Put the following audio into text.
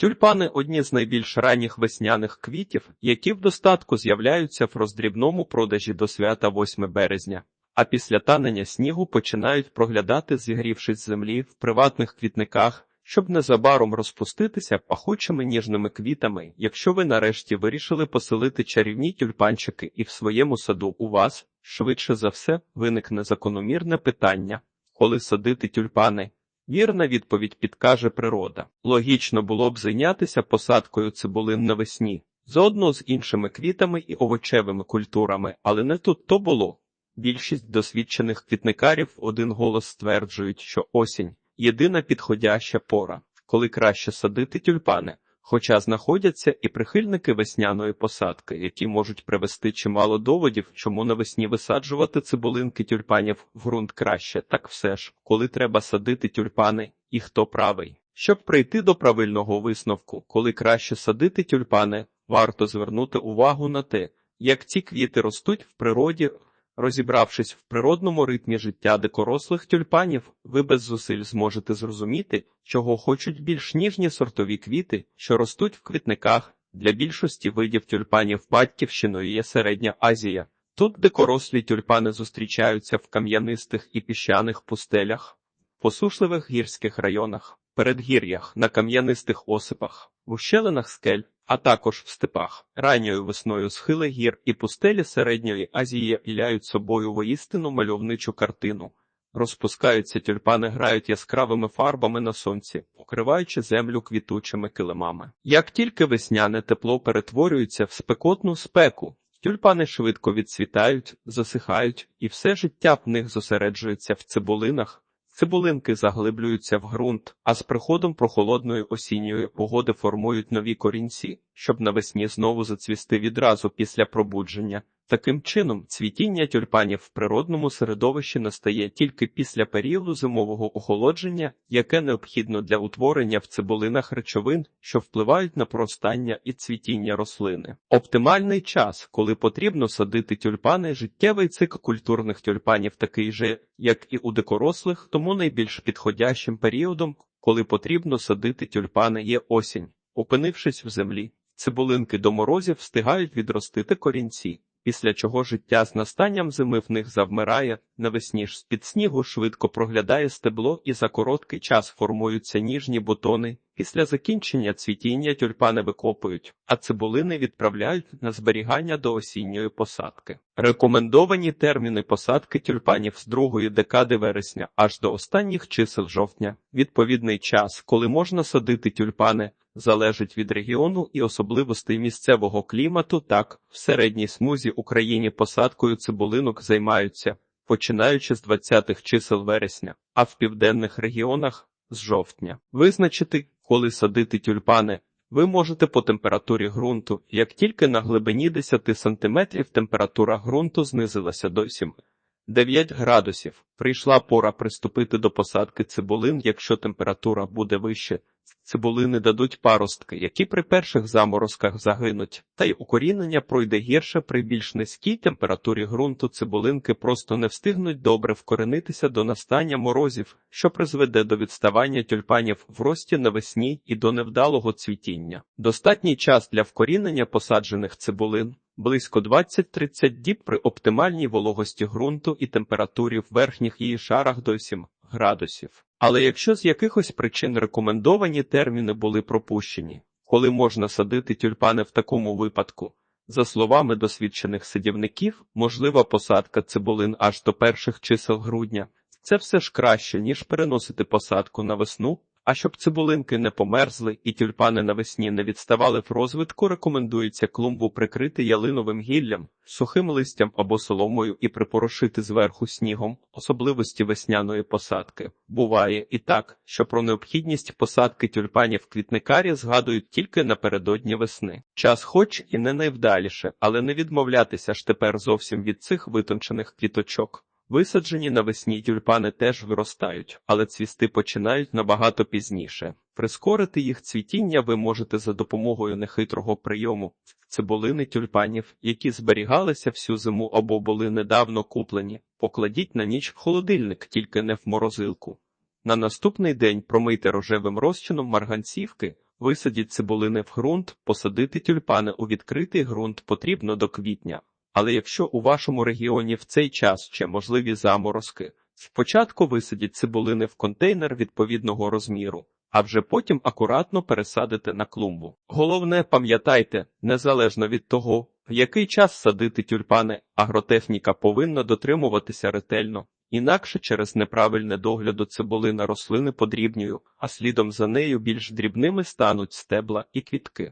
Тюльпани одні з найбільш ранніх весняних квітів, які в достатку з'являються в роздрібному продажі до свята 8 березня, а після танення снігу починають проглядати, зігрівшись з землі в приватних квітниках, щоб незабаром розпуститися пахучими ніжними квітами, якщо ви нарешті вирішили поселити чарівні тюльпанчики і в своєму саду у вас, швидше за все, виникне закономірне питання, коли садити тюльпани. Вірна відповідь підкаже природа. Логічно було б зайнятися посадкою цибулин навесні, заодно з іншими квітами і овочевими культурами, але не тут то було. Більшість досвідчених квітникарів один голос стверджують, що осінь єдина підходяща пора, коли краще садити тюльпани. Хоча знаходяться і прихильники весняної посадки, які можуть привести чимало доводів, чому навесні висаджувати цибулинки тюльпанів в ґрунт краще, так все ж, коли треба садити тюльпани, і хто правий. Щоб прийти до правильного висновку, коли краще садити тюльпани, варто звернути увагу на те, як ці квіти ростуть в природі. Розібравшись в природному ритмі життя дикорослих тюльпанів, ви без зусиль зможете зрозуміти, чого хочуть більш ніжні сортові квіти, що ростуть в квітниках. Для більшості видів тюльпанів батьківщиною є Середня Азія. Тут дикорослі тюльпани зустрічаються в кам'янистих і піщаних пустелях, посушливих гірських районах, передгір'ях, на кам'янистих осипах, в ущелинах скель, а також в степах. Ранньою весною схили гір і пустелі Середньої Азії являють собою воїстину мальовничу картину. Розпускаються тюльпани, грають яскравими фарбами на сонці, покриваючи землю квітучими килимами. Як тільки весняне тепло перетворюється в спекотну спеку, тюльпани швидко відцвітають, засихають, і все життя в них зосереджується в цибулинах. Цибулинки заглиблюються в ґрунт, а з приходом прохолодної осінньої погоди формують нові корінці, щоб навесні знову зацвісти відразу після пробудження. Таким чином, цвітіння тюльпанів в природному середовищі настає тільки після періоду зимового охолодження, яке необхідно для утворення в цибулинах речовин, що впливають на проростання і цвітіння рослини. Оптимальний час, коли потрібно садити тюльпани, життєвий цикл культурних тюльпанів такий же, як і у дикорослих, тому найбільш підходящим періодом, коли потрібно садити тюльпани, є осінь. Опинившись в землі, цибулинки до морозів встигають відростити корінці після чого життя з настанням зими в них завмирає, навесні ж з-під снігу швидко проглядає стебло і за короткий час формуються ніжні бутони. Після закінчення цвітіння тюльпани викопують, а цибулини відправляють на зберігання до осінньої посадки. Рекомендовані терміни посадки тюльпанів з другої декади вересня аж до останніх чисел жовтня. Відповідний час, коли можна садити тюльпани, залежить від регіону і особливостей місцевого клімату. Так, в середній смузі Україні посадкою цибулинок займаються, починаючи з 20-х чисел вересня, а в південних регіонах з жовтня. Визначити, коли садити тюльпани. Ви можете по температурі ґрунту, як тільки на глибині 10 см температура ґрунту знизилася до 7 9 градусів. Прийшла пора приступити до посадки цибулин, якщо температура буде вище. Цибулини дадуть паростки, які при перших заморозках загинуть, та й укорінення пройде гірше при більш низькій температурі ґрунту. Цибулинки просто не встигнуть добре вкоренитися до настання морозів, що призведе до відставання тюльпанів в рості навесні і до невдалого цвітіння. Достатній час для вкорінення посаджених цибулин. Близько 20-30 діб при оптимальній вологості ґрунту і температурі в верхніх її шарах до 7 градусів. Але якщо з якихось причин рекомендовані терміни були пропущені, коли можна садити тюльпани в такому випадку, за словами досвідчених садівників, можлива посадка цибулин аж до перших чисел грудня, це все ж краще, ніж переносити посадку на весну, а щоб цибулинки не померзли і тюльпани навесні не відставали в розвитку, рекомендується клумбу прикрити ялиновим гіллям, сухим листям або соломою і припорошити зверху снігом, особливості весняної посадки. Буває і так, що про необхідність посадки тюльпанів квітникарі згадують тільки напередодні весни. Час, хоч і не найвдаліше, але не відмовлятися ж тепер зовсім від цих витончених квіточок. Висаджені навесні тюльпани теж виростають, але цвісти починають набагато пізніше. Прискорити їх цвітіння ви можете за допомогою нехитрого прийому цибулини тюльпанів, які зберігалися всю зиму або були недавно куплені. Покладіть на ніч в холодильник, тільки не в морозилку. На наступний день промийте рожевим розчином марганцівки, Висадіть цибулини в ґрунт, посадити тюльпани у відкритий ґрунт потрібно до квітня. Але якщо у вашому регіоні в цей час ще можливі заморозки, спочатку висадіть цибулини в контейнер відповідного розміру, а вже потім акуратно пересадите на клумбу. Головне, пам'ятайте, незалежно від того, в який час садити тюльпани, агротехніка повинна дотримуватися ретельно. Інакше через неправильне догляду цибулина рослини подрібнюю, а слідом за нею більш дрібними стануть стебла і квітки.